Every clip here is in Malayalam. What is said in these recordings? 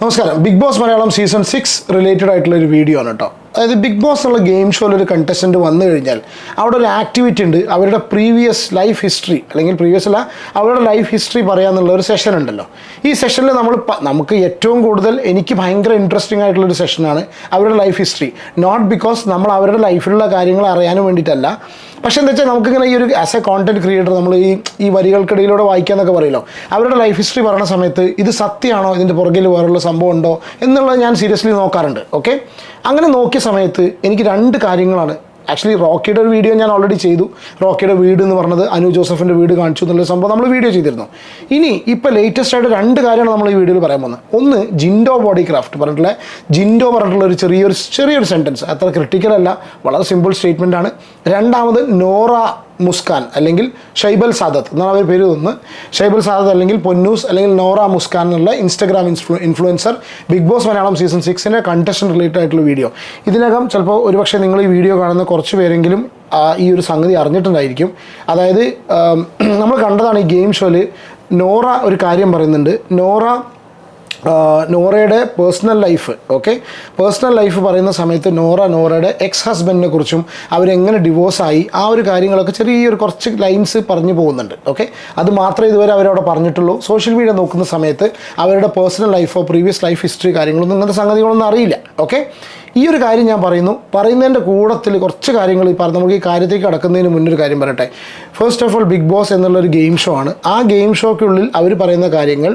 നമസ്കാരം. Big boss Malayalam season six related ആയിട്ടുള്ള ഒരു വീഡിയോ ആണ് കേട്ടോ അതായത് ബിഗ് ബോസ് എന്നുള്ള ഗെയിം ഷോയിൽ ഒരു കണ്ടസ്റ്റന്റ് വന്നു കഴിഞ്ഞാൽ അവിടെ ഒരു ആക്ടിവിറ്റി ഉണ്ട്. അവരുടെ പ്രീവിയസ് ലൈഫ് ഹിസ്റ്ററി അല്ലെങ്കിൽ പ്രീവിയസ് അല്ല അവരുടെ ലൈഫ് ഹിസ്റ്ററി പറയാമെന്നുള്ള ഒരു സെഷൻ ഉണ്ടല്ലോ. ഈ സെഷനിൽ നമ്മൾ നമുക്ക് ഏറ്റവും കൂടുതൽ എനിക്ക് ഭയങ്കര ഇൻട്രസ്റ്റിംഗ് ആയിട്ടുള്ള ഒരു സെഷനാണ് അവരുടെ ലൈഫ് ഹിസ്റ്ററി നോട്ട് ബിക്കോസ് നമ്മൾ അവരുടെ ലൈഫിലുള്ള കാര്യങ്ങൾ അറിയാനും വേണ്ടിയിട്ടല്ല. പക്ഷേ എന്താ വെച്ചാൽ നമുക്കിങ്ങനെ ഈ ഒരു ആസ് എ കോണ്ടന്റ് ക്രിയേറ്റർ നമ്മൾ ഈ ഈ വരികൾക്കിടയിലൂടെ വായിക്കാന്നൊക്കെ പറയല്ലോ. അവരുടെ ലൈഫ് ഹിസ്റ്ററി പറയുന്ന സമയത്ത് ഇത് സത്യമാണോ? ഇതിന്റെ പുറകിൽ വേറുള്ള സംഭവം ഉണ്ടോ? എന്നുള്ളത് ഞാൻ സീരിയസ്ലി നോക്കാറുണ്ട്. ഓക്കെ അങ്ങനെ നോക്കിയ സമയത്ത് എനിക്ക് രണ്ട് കാര്യങ്ങളാണ് ആക്ച്വലി റോക്കിയുടെ ഒരു വീഡിയോ ഞാൻ ഓൾറെഡി ചെയ്തു. റോക്കിയുടെ വീട് എന്ന് പറഞ്ഞത് അനു ജോസഫിന്റെ വീട് കാണിച്ചു എന്നുള്ള സംഭവം നമ്മൾ വീഡിയോ ചെയ്തിരുന്നു. ഇനി ഇപ്പോൾ ലേറ്റസ്റ്റ് ആയിട്ട് രണ്ട് കാര്യമാണ് നമ്മൾ ഈ വീഡിയോയിൽ പറയാൻ പോകുന്നത്. ഒന്ന് ജിൻഡോ ബോഡി ക്രാഫ്റ്റ് പറഞ്ഞിട്ടുള്ള ജിൻഡോ പറഞ്ഞിട്ടുള്ള ഒരു ചെറിയൊരു ചെറിയൊരു സെന്റൻസ് അത്ര ക്രിട്ടിക്കൽ അല്ല വളരെ സിമ്പിൾ സ്റ്റേറ്റ്മെന്റ് ആണ്. രണ്ടാമത് നോറ മുസ്കാൻ അല്ലെങ്കിൽ ഷൈബൽ സാദത്ത് എന്നാണ് അവർ പേര് തോന്നുന്നത് ഷൈബൽ സാദത്ത് അല്ലെങ്കിൽ പൊന്നൂസ് അല്ലെങ്കിൽ നോറ മുസ്കാൻ എന്നുള്ള Instagram ഇൻഫ്ലു influencer Bigg Boss Malayalam season സിക്സിന്റെ contestant related ആയിട്ടുള്ള വീഡിയോ ഇതിനകം ചിലപ്പോൾ ഒരുപക്ഷെ നിങ്ങൾ ഈ വീഡിയോ കാണുന്ന കുറച്ച് പേരെങ്കിലും ഈ ഒരു സംഗതി അറിഞ്ഞിട്ടുണ്ടായിരിക്കും. അതായത് നമ്മൾ കണ്ടതാണ് ഈ ഗെയിം ഷോയിൽ നോറ ഒരു കാര്യം പറയുന്നുണ്ട്. Nora നോറയുടെ personal life okay personal life പറയുന്ന സമയത്ത് നോറ നോറയുടെ എക്സ് ഹസ്ബൻഡിനെ കുറിച്ചും അവരെങ്ങനെ ഡിവോഴ്സായി ആ ഒരു കാര്യങ്ങളൊക്കെ ചെറിയൊരു കുറച്ച് ലൈൻസ് പറഞ്ഞു പോകുന്നുണ്ട് ഓക്കെ അത് മാത്രമേ ഇതുവരെ അവരവിടെ പറഞ്ഞിട്ടുള്ളൂ. സോഷ്യൽ മീഡിയ നോക്കുന്ന സമയത്ത് അവരുടെ പേഴ്സണൽ ലൈഫോ പ്രീവിയസ് ലൈഫ് ഹിസ്റ്ററി കാര്യങ്ങളൊന്നും ഇങ്ങനത്തെ സംഗതികളൊന്നും അറിയില്ല ഓക്കെ ഈ ഒരു കാര്യം ഞാൻ പറയുന്നു. പറയുന്നതിന്റെ കൂടത്തിൽ കുറച്ച് കാര്യങ്ങൾ ഈ പറഞ്ഞ നമുക്ക് ഈ കാര്യത്തേക്ക് കടക്കുന്നതിന് മുന്നൊരു ഒരു കാര്യം പറയട്ടെ. First of all big boss എന്നുള്ളൊരു ഗെയിം ഷോ ആണ്. ആ ഗെയിം ഷോയ്ക്കുള്ളിൽ അവർ പറയുന്ന കാര്യങ്ങൾ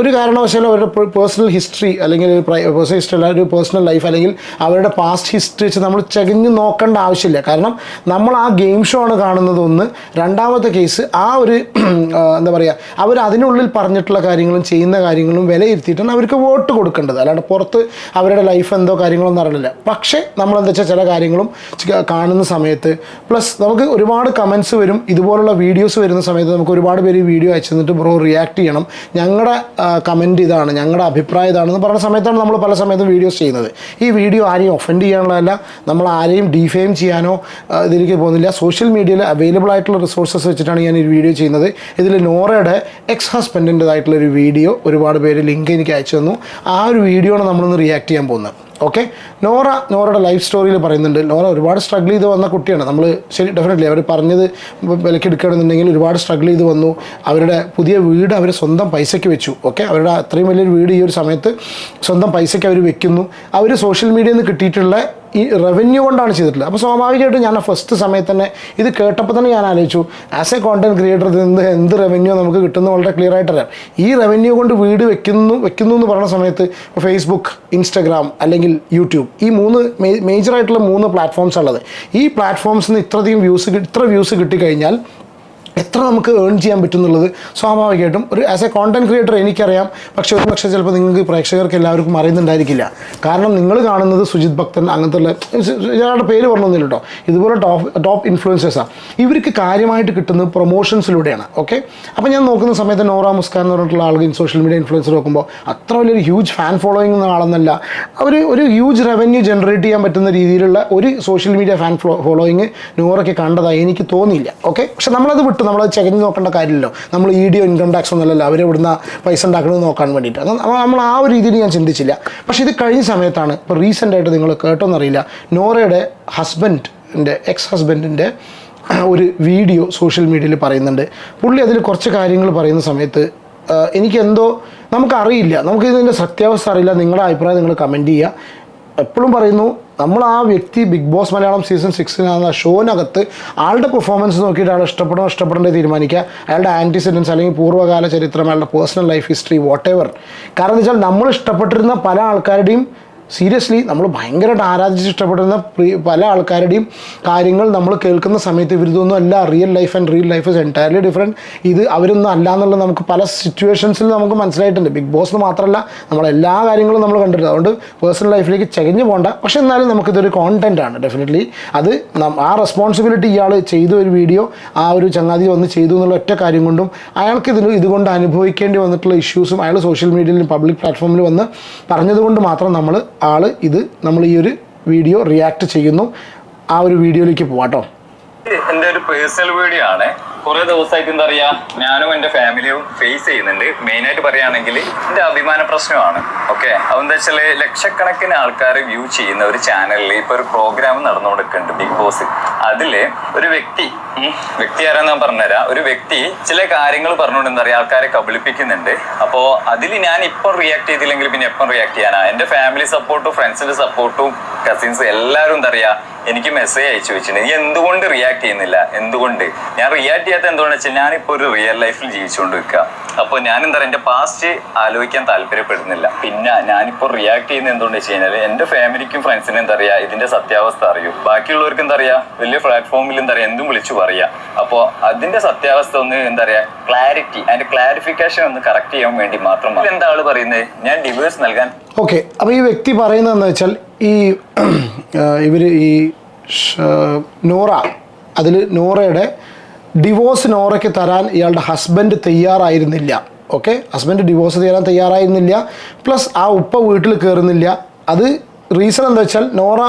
ഒരു കാരണവശാലും അവരുടെ പേഴ്സണൽ ഹിസ്റ്ററി അല്ലെങ്കിൽ പേഴ്സണൽ ഹിസ്റ്ററി അല്ല ഒരു പേഴ്സണൽ ലൈഫ് അല്ലെങ്കിൽ അവരുടെ പാസ്റ്റ് ഹിസ്റ്ററി വെച്ച് നമ്മൾ ചകഞ്ഞ് നോക്കേണ്ട ആവശ്യമില്ല. കാരണം നമ്മൾ ആ ഗെയിം ഷോ ആണ് കാണുന്നത് ഒന്ന്. രണ്ടാമത്തെ കേസ് ആ ഒരു എന്താ പറയുക അവർ അതിനുള്ളിൽ പറഞ്ഞിട്ടുള്ള കാര്യങ്ങളും ചെയ്യുന്ന കാര്യങ്ങളും വിലയിരുത്തിയിട്ടാണ് അവർക്ക് വോട്ട് കൊടുക്കേണ്ടത്. അല്ലാണ്ട് പുറത്ത് അവരുടെ ലൈഫ് എന്തോ കാര്യങ്ങളൊന്നും അറിയില്ല പക്ഷേ നമ്മളെന്താ വെച്ചാൽ ചില കാര്യങ്ങളും കാണുന്ന സമയത്ത് പ്ലസ് നമുക്ക് ഒരുപാട് കമൻസ് വരും ഇതുപോലുള്ള വീഡിയോസ് വരുന്ന സമയത്ത് നമുക്ക് ഒരുപാട് പേര് വീഡിയോ അയച്ചു തന്നിട്ട് ബ്രോ റിയാക്ട് ചെയ്യണം. ഞങ്ങളുടെ കമന്റ് ഇതാണ് ഞങ്ങളുടെ അഭിപ്രായം ഇതാണെന്ന് പറഞ്ഞ സമയത്താണ് നമ്മൾ പല സമയത്തും വീഡിയോസ് ചെയ്യുന്നത്. ഈ വീഡിയോ ആരെയും ഒഫൻഡ് ചെയ്യാനുള്ളതല്ല നമ്മൾ ആരെയും ഡിഫെയിം ചെയ്യാനോ ഇതിലേക്ക് പോകുന്നില്ല. സോഷ്യൽ മീഡിയയിൽ അവൈലബിൾ ആയിട്ടുള്ള റിസോഴ്സസ് വെച്ചിട്ടാണ് ഞാൻ ഈ വീഡിയോ ചെയ്യുന്നത്. ഇതിൽ നോറയുടെ എക്സ് ഹസ്ബൻഡിന്റെതായിട്ടുള്ള ഒരു വീഡിയോ ഒരുപാട് പേര് ലിങ്ക് എനിക്ക് അയച്ചു തന്നു. ആ ഒരു വീഡിയോ ആണ് നമ്മളൊന്ന് റിയാക്ട് ചെയ്യാൻ പോകുന്നത്. ഓക്കെ നോറ നോറയുടെ ലൈഫ് സ്റ്റോറിയിൽ പറയുന്നുണ്ട്. നോറ ഒരുപാട് സ്ട്രഗിൾ ചെയ്ത് വന്ന കുട്ടിയാണ്. നമ്മൾ ശരി ഡെഫിനറ്റ്ലി അവർ പറഞ്ഞത് വിലക്കെടുക്കുകയാണെന്നുണ്ടെങ്കിൽ ഒരുപാട് സ്ട്രഗിൾ ചെയ്ത് വന്നു. അവരുടെ പുതിയ വീട് അവർ സ്വന്തം പൈസയ്ക്ക് വെച്ചു. ഓക്കെ അവരുടെ അത്രയും വലിയൊരു വീട് ഈ ഒരു സമയത്ത് സ്വന്തം പൈസയ്ക്ക് അവർ വെക്കുന്നു. അവർ സോഷ്യൽ മീഡിയയിൽ നിന്ന് കിട്ടിയിട്ടുള്ള ഈ റവന്യൂ കൊണ്ടാണ് ചെയ്തിട്ടുള്ളത്. അപ്പോൾ സ്വാഭാവികമായിട്ട് ഞാൻ ആ ഫസ്റ്റ് സമയത്ത് തന്നെ ഇത് കേട്ടപ്പോൾ തന്നെ ഞാൻ ആലോചിച്ചു ആസ് എ കോണ്ടന്റ് ക്രിയേറ്റർ എന്ത് എന്ത് റവന്യൂ നമുക്ക് കിട്ടുന്നു വളരെ ക്ലിയർ ആയിട്ട് അറിയാം. ഈ റവന്യൂ കൊണ്ട് വീട് വെക്കുന്നു വെക്കുന്നു എന്ന് പറയുന്ന സമയത്ത് ഫേസ്ബുക്ക് ഇൻസ്റ്റഗ്രാം അല്ലെങ്കിൽ യൂട്യൂബ് ഈ മൂന്ന് മേജർ ആയിട്ടുള്ള മൂന്ന് പ്ലാറ്റ്ഫോംസ് ഉള്ളത്. ഈ പ്ലാറ്റ്ഫോംസിൽ നിന്ന് ഇത്രയധികം വ്യൂസ് ഇത്ര വ്യൂസ് കിട്ടിക്കഴിഞ്ഞാൽ എത്ര നമുക്ക് ഏൺ ചെയ്യാൻ പറ്റും എന്നുള്ളത് സ്വാഭാവികമായിട്ടും ഒരു ആസ് എ കോണ്ടന്റ് ക്രിയേറ്റർ എനിക്കറിയാം. പക്ഷേ ഒരു പക്ഷേ ചിലപ്പോൾ നിങ്ങൾക്ക് പ്രേക്ഷകർക്ക് എല്ലാവർക്കും അറിയുന്നുണ്ടായിരിക്കില്ല. കാരണം നിങ്ങൾ കാണുന്നത് സുജിത് ഭക്തൻ അങ്ങനത്തെ ഉള്ള ഇയാളുടെ പേര് പറഞ്ഞൊന്നുമില്ല കേട്ടോ. ഇതുപോലെ ടോപ്പ് ടോപ്പ് ഇൻഫ്ലുവൻസേഴ്സാണ് ഇവർക്ക് കാര്യമായിട്ട് കിട്ടുന്നത് പ്രൊമോഷൻസിലൂടെയാണ് ഓക്കെ അപ്പോൾ ഞാൻ നോക്കുന്ന സമയത്ത് നോറ മുസ്കാൻ എന്ന് പറഞ്ഞിട്ടുള്ള ആൾക്ക് സോഷ്യൽ മീഡിയ ഇൻഫ്ലുവൻസർ നോക്കുമ്പോൾ അത്ര വലിയൊരു ഹ്യൂജ് ഫാൻ ഫോളോയിങ് എന്ന ആളെന്നല്ല. അവർ ഒരു ഹ്യൂജ് റവന്യൂ ജനറേറ്റ് ചെയ്യാൻ പറ്റുന്ന രീതിയിലുള്ള ഒരു സോഷ്യൽ മീഡിയ ഫാൻ ഫോളോയിങ് നോറയ്ക്ക് കണ്ടതായി എനിക്ക് തോന്നിയില്ല. ഓക്കെ പക്ഷെ നമ്മളത് വിട്ടു നമ്മളത് ചെകഞ്ഞ് നോക്കേണ്ട കാര്യമില്ലല്ലോ. നമ്മൾ ഇ ഡി ഇൻകം ടാക്സ് ഒന്നുമല്ലല്ലോ അവർ ഇവിടുന്ന് പൈസ ഉണ്ടാക്കണമെന്ന് നോക്കാൻ വേണ്ടിയിട്ട്. അത് നമ്മൾ ആ ഒരു രീതിയിൽ ഞാൻ ചിന്തിച്ചില്ല. പക്ഷേ ഇത് കഴിഞ്ഞ സമയത്താണ് ഇപ്പോൾ റീസെന്റ് ആയിട്ട് നിങ്ങൾ കേട്ടോന്നറിയില്ല. നോറയുടെ ഹസ്ബൻഡിന്റെ എക്സ് ഹസ്ബൻഡിന്റെ ഒരു വീഡിയോ സോഷ്യൽ മീഡിയയിൽ പറയുന്നുണ്ട്. പുള്ളി അതിൽ കുറച്ച് കാര്യങ്ങൾ പറയുന്ന സമയത്ത് എനിക്കെന്തോ നമുക്കറിയില്ല. നമുക്കിതിന്റെ സത്യാവസ്ഥ അറിയില്ല. നിങ്ങളുടെ അഭിപ്രായം നിങ്ങൾ കമന്റ് ചെയ്യുക. എപ്പോഴും പറയുന്നു നമ്മൾ ആ വ്യക്തി ബിഗ് ബോസ് മലയാളം സീസൺ സിക്സിനാകുന്ന ഷോനകത്ത് ആളുടെ പെർഫോമൻസ് നോക്കിയിട്ട് ആൾ ഇഷ്ടപ്പെടണോ ഇഷ്ടപ്പെടേണ്ടത് തീരുമാനിക്കുക. അയാളുടെ ആന്റിസിഡൻസ് അല്ലെങ്കിൽ പൂർവകാല ചരിത്രം അയാളുടെ personal life history whatever കാരണം എന്ന് വെച്ചാൽ നമ്മൾ ഇഷ്ടപ്പെട്ടിരുന്ന പല ആൾക്കാരുടെയും സീരിയസ്ലി നമ്മൾ ഭയങ്കരമായിട്ട് ആരാധിച്ച് ഇഷ്ടപ്പെടുന്ന പല ആൾക്കാരുടെയും കാര്യങ്ങൾ നമ്മൾ കേൾക്കുന്ന സമയത്ത് ഇവരിതൊന്നും അല്ല real life and real life is entirely different ഇത് അവരൊന്നും അല്ല എന്നുള്ളത് നമുക്ക് പല സിറ്റുവേഷൻസിൽ നമുക്ക് മനസ്സിലായിട്ടുണ്ട്. ബിഗ് ബോസ് മാത്രമല്ല നമ്മൾ എല്ലാ കാര്യങ്ങളും നമ്മൾ കണ്ടിട്ടുണ്ട്. അതുകൊണ്ട് പേഴ്സണൽ ലൈഫിലേക്ക് ചകഞ്ഞു പോകണ്ട പക്ഷേ എന്നാലും നമുക്കിതൊരു കോണ്ടന്റ് ആണ് ഡെഫിനറ്റ്ലി അത് ആ റെസ്പോൺസിബിലിറ്റി ഇയാൾ ചെയ്ത ഒരു വീഡിയോ ആ ഒരു ചങ്ങാതി വന്ന് ചെയ്തു എന്നുള്ള ഒറ്റ കാര്യം കൊണ്ടും അയാൾക്ക് ഇതിൽ ഇതുകൊണ്ട് അനുഭവിക്കേണ്ടി വന്നിട്ടുള്ള ഇഷ്യൂസും അയാൾ സോഷ്യൽ മീഡിയയിലും പബ്ലിക് പ്ലാറ്റ്ഫോമിൽ വന്ന് പറഞ്ഞതുകൊണ്ട് മാത്രം നമ്മൾ ആൾ ഇത് നമ്മൾ ഈ ഒരു വീഡിയോ റിയാക്ട് ചെയ്യുന്നു. ആ ഒരു വീഡിയോയിലേക്ക് പോവാട്ടോ. എന്റെ ഒരു പേഴ്സണൽ വീഡിയോ ആണ്. കുറെ ദിവസമായിട്ട് എന്താ പറയാ ഞാനും എന്റെ ഫാമിലിയും ഫേസ് ചെയ്യുന്നുണ്ട്. മെയിൻ ആയിട്ട് പറയുകയാണെങ്കിൽ എന്റെ അഭിമാന പ്രശ്നമാണ്. ഓക്കെ അതെന്താ വെച്ചാൽ ലക്ഷക്കണക്കിന് ആൾക്കാർ വ്യൂ ചെയ്യുന്ന ഒരു ചാനലിൽ ഇപ്പൊ ഒരു പ്രോഗ്രാം നടന്നുകൊടുക്കുന്നുണ്ട് ബിഗ് ബോസ് അതിൽ ഒരു വ്യക്തി വ്യക്തി ആരാന്ന് ഞാൻ പറഞ്ഞുതരാം. ഒരു വ്യക്തി ചില കാര്യങ്ങൾ പറഞ്ഞുകൊണ്ട് എന്താ പറയാ ആൾക്കാരെ കബളിപ്പിക്കുന്നുണ്ട്. അപ്പോ അതിൽ ഞാൻ ഇപ്പം റിയാക്ട് ചെയ്തില്ലെങ്കിൽ പിന്നെ എപ്പം റിയാക്ട് ചെയ്യാനാ? എന്റെ ഫാമിലി സപ്പോർട്ടും ഫ്രണ്ട്സിന്റെ സപ്പോർട്ടും കസിൻസ് എല്ലാവരും എന്താ എനിക്ക് മെസ്സേജ് അയച്ചു വെച്ചിട്ടുണ്ട്. നീ എന്തുകൊണ്ട് റിയാക്ട് ചെയ്യുന്നില്ല? എന്തുകൊണ്ട്? ഞാൻ റിയാക്ട് ചെയ്യാത്ത എന്തുകൊണ്ടെന്ന് വെച്ചാൽ ഞാനിപ്പോൾ ഒരു റിയൽ ലൈഫിൽ ജീവിച്ചുകൊണ്ട് നിൽക്കുക അപ്പോൾ ഞാൻ എന്താ പറയുക എന്റെ പാസ്റ്റ് ആലോചിക്കാൻ താല്പര്യപ്പെടുന്നില്ല. പിന്നെ ഞാനിപ്പോൾ റിയാക്ട് ചെയ്യുന്നത് എന്തുകൊണ്ട് വെച്ച് കഴിഞ്ഞാൽ എന്റെ ഫാമിലിക്കും ഫ്രണ്ട്സിനും എന്താ പറയുക ഇതിന്റെ സത്യാവസ്ഥ അറിയൂ. ബാക്കിയുള്ളവർക്ക് എന്താ പറയുക വലിയ പ്ലാറ്റ്ഫോമിൽ എന്താ പറയുക എന്തും വിളിച്ചു പറയാം. അപ്പോൾ അതിന്റെ സത്യാവസ്ഥ ഒന്ന് എന്താ പറയുക ക്ലാരിറ്റി അതിന്റെ ക്ലാരിഫിക്കേഷൻ ഒന്ന് കറക്റ്റ് ചെയ്യാൻ വേണ്ടി മാത്രം എന്താ ആൾ പറയുന്നത്? ഞാൻ ഡിവേഴ്സ് നൽകാൻ ഓക്കെ അപ്പോൾ ഈ വ്യക്തി പറയുന്നതെന്ന് വെച്ചാൽ ഈ ഇവർ ഈ നോറ അതിൽ നോറയുടെ ഡിവോഴ്സ് നോറയ്ക്ക് തരാൻ ഇയാളുടെ ഹസ്ബൻഡ് തയ്യാറായിരുന്നില്ല. ഓക്കെ ഹസ്ബൻഡ് ഡിവോഴ്സ് തരാൻ തയ്യാറായിരുന്നില്ല. പ്ലസ് ആ ഉപ്പ വീട്ടിൽ കയറുന്നില്ല അത് റീസൺ എന്താ വെച്ചാൽ നോറ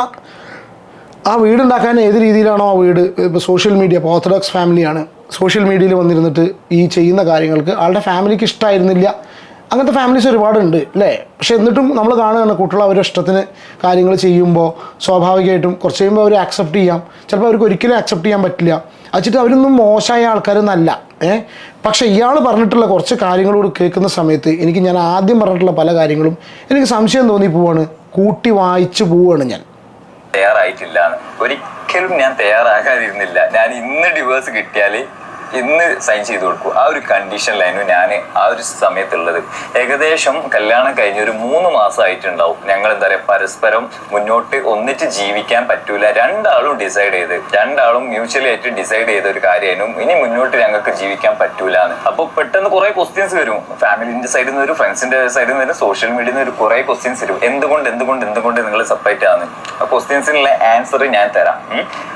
ആ വീടുണ്ടാക്കാൻ ഏത് രീതിയിലാണോ ആ വീട്? ഇപ്പോൾ സോഷ്യൽ മീഡിയ ഇപ്പോൾ ഓർത്തഡോക്സ് ഫാമിലിയാണ് സോഷ്യൽ മീഡിയയിൽ വന്നിരുന്നിട്ട് ഈ ചെയ്യുന്ന കാര്യങ്ങൾക്ക് ആളുടെ ഫാമിലിക്ക് ഇഷ്ടമായിരുന്നില്ല അങ്ങനത്തെ ഫാമിലീസ് ഒരുപാടുണ്ട് അല്ലേ? പക്ഷെ എന്നിട്ടും നമ്മൾ കാണുകയാണ് കുട്ടികൾ അവരുടെ ഇഷ്ടത്തിന് കാര്യങ്ങൾ ചെയ്യുമ്പോൾ സ്വാഭാവികമായിട്ടും കുറച്ച് കഴിയുമ്പോൾ അവർ ആക്സെപ്റ്റ് ചെയ്യാം. ചിലപ്പോൾ അവർക്ക് ഒരിക്കലും ആക്സെപ്റ്റ് ചെയ്യാൻ പറ്റില്ല. അച്ചിട്ട് അവരൊന്നും മോശമായ ആൾക്കാരൊന്നല്ല ഏഹ് പക്ഷേ ഇയാൾ പറഞ്ഞിട്ടുള്ള കുറച്ച് കാര്യങ്ങളോട് കേൾക്കുന്ന സമയത്ത് എനിക്ക് ഞാൻ ആദ്യം പറഞ്ഞിട്ടുള്ള പല കാര്യങ്ങളും എനിക്ക് സംശയം തോന്നി പോവാണ്. കൂട്ടി വായിച്ചു പോവാണ് ഞാൻ. തയ്യാറായിട്ടില്ല. ഒരിക്കലും ഞാൻ തയ്യാറാകാതിരുന്നില്ല. ഞാൻ ഇന്ന് ഡിവേഴ്സ് കിട്ടിയാൽ ഇന്ന് സൈൻ ചെയ്ത് കൊടുക്കൂ. ആ ഒരു കണ്ടീഷനിലായിരുന്നു ഞാൻ ആ ഒരു സമയത്തുള്ളത്. ഏകദേശം കല്യാണം കഴിഞ്ഞ് ഒരു മൂന്ന് മാസമായിട്ടുണ്ടാവും ഞങ്ങൾ എന്താ പറയുക പരസ്പരം മുന്നോട്ട് ഒന്നിച്ച് ജീവിക്കാൻ പറ്റൂല. രണ്ടാളും ഡിസൈഡ് ചെയ്ത് രണ്ടാളും മ്യൂച്വലി ആയിട്ട് ഡിസൈഡ് ചെയ്ത ഒരു കാര്യമായിരുന്നു. ഇനി മുന്നോട്ട് ഞങ്ങൾക്ക് ജീവിക്കാൻ പറ്റൂല എന്ന് അപ്പോൾ പെട്ടെന്ന് കുറെ ക്വസ്റ്റ്യൻസ് വരും. ഫാമിലിന്റെ സൈഡിൽ നിന്ന് വരും ഫ്രണ്ട്സിന്റെ സൈഡിൽ നിന്ന് വരും സോഷ്യൽ മീഡിയയിൽ നിന്ന് ഒരു കുറെ ക്വസ്റ്റ്യൻസ് വരും. എന്തുകൊണ്ട് എന്തുകൊണ്ട് എന്തുകൊണ്ട് നിങ്ങൾ സെപ്പറേറ്റ് ആണ് ആ ക്വസ്റ്റ്യൻസിനുള്ള ആൻസർ ഞാൻ തരാം.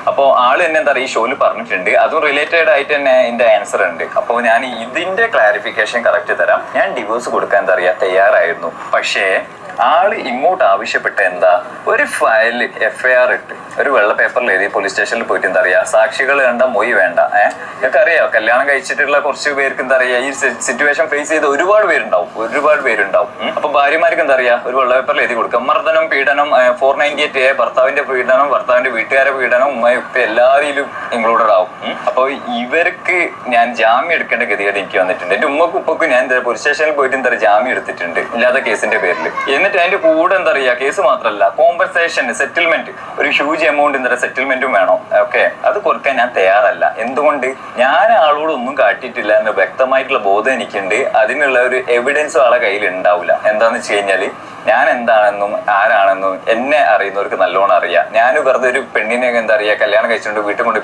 അപ്പോൾ ആൾ തന്നെ എന്താ പറയുക ഈ ഷോയിൽ പറഞ്ഞിട്ടുണ്ട്. അതും റിലേറ്റഡ് ആയിട്ട് തന്നെ എന്റെ ആൻസർ ഉണ്ട്. അപ്പോൾ ഞാൻ ഇതിന്റെ ക്ലാരിഫിക്കേഷൻ കറക്റ്റ് തരാം. ഞാൻ ഡിവോഴ്സ് കൊടുക്കാൻ തറിയാ തയ്യാറായിരുന്നു. പക്ഷേ ആൾ ഇങ്ങോട്ട് ആവശ്യപ്പെട്ട എന്താ? ഒരു ഫയൽ എഫ് ആർ ഇട്ട്. ഒരു വെള്ള പേപ്പറിൽ എഴുതി പോലീസ് സ്റ്റേഷനിൽ പോയിട്ട് എന്താ പറയാ സാക്ഷികൾ വേണ്ട മൊയ് വേണ്ട. ഏഹ് നിങ്ങൾക്ക് അറിയാം കല്യാണം കഴിച്ചിട്ടുള്ള കുറച്ച് പേർക്ക് എന്താ പറയാ ഈ സിറ്റുവേഷൻ ഫേസ് ചെയ്ത് ഒരുപാട് പേരുണ്ടാവും ഒരുപാട് പേരുണ്ടാവും. അപ്പൊ ഭാര്യമാർക്ക് എന്താ പറയാ ഒരു വെള്ള പേപ്പറിൽ എഴുതി കൊടുക്കുക മർദ്ദനം പീഡനം ഫോർ നയന്റി എയ്റ്റ് എ ഭർത്താവിന്റെ പീഡനം ഭർത്താവിന്റെ വീട്ടുകാരെ പീഡനം ഉമ്മയും ഉപ്പ എല്ലാവരിലും ഇൻക്ലൂഡഡ് ആവും. അപ്പോൾ അപ്പൊ ഇവർക്ക് ഞാൻ ജാമ്യം എടുക്കേണ്ട ഗതികേട് എനിക്ക് വന്നിട്ടുണ്ട്. എന്റെ ഉമ്മക്കും ഉപ്പക്കും ഞാൻ എന്താ പോലീസ് സ്റ്റേഷനിൽ പോയിട്ട് എന്താ ജാമ്യം എടുത്തിട്ടുണ്ട്. ഇല്ലാത്ത കേസിന്റെ പേരിൽ എന്നിട്ട് അതിന്റെ കൂടെ എന്താ പറയാ കേസ് മാത്രമല്ല കോമ്പൻസേഷൻ സെറ്റിൽമെന്റ് ഒരു ഹ്യൂജ് എമൗണ്ട് ഇന്നലെ സെറ്റിൽമെന്റും വേണം. ഓക്കെ അത് കൊടുക്കാൻ ഞാൻ തയ്യാറല്ല. എന്തുകൊണ്ട്? ഞാൻ ആളോട് ഒന്നും കാട്ടിയിട്ടില്ല എന്ന് വ്യക്തമായിട്ടുള്ള ബോധം എനിക്കുണ്ട്. അതിനുള്ള ഒരു എവിഡൻസ് ആളെ കയ്യിൽ ഉണ്ടാവില്ല. എന്താന്ന് വെച്ച് കഴിഞ്ഞാൽ ഞാൻ എന്താണെന്നും ആരാണെന്നും എന്നെ അറിയുന്നവർക്ക് നല്ലോണം അറിയാം. ഞാൻ വെറുതെ ഒരു പെണ്ണിനെ എന്താ അറിയാ കല്യാണം കഴിച്ചുകൊണ്ട് വീട്ടിൽ കൊണ്ട്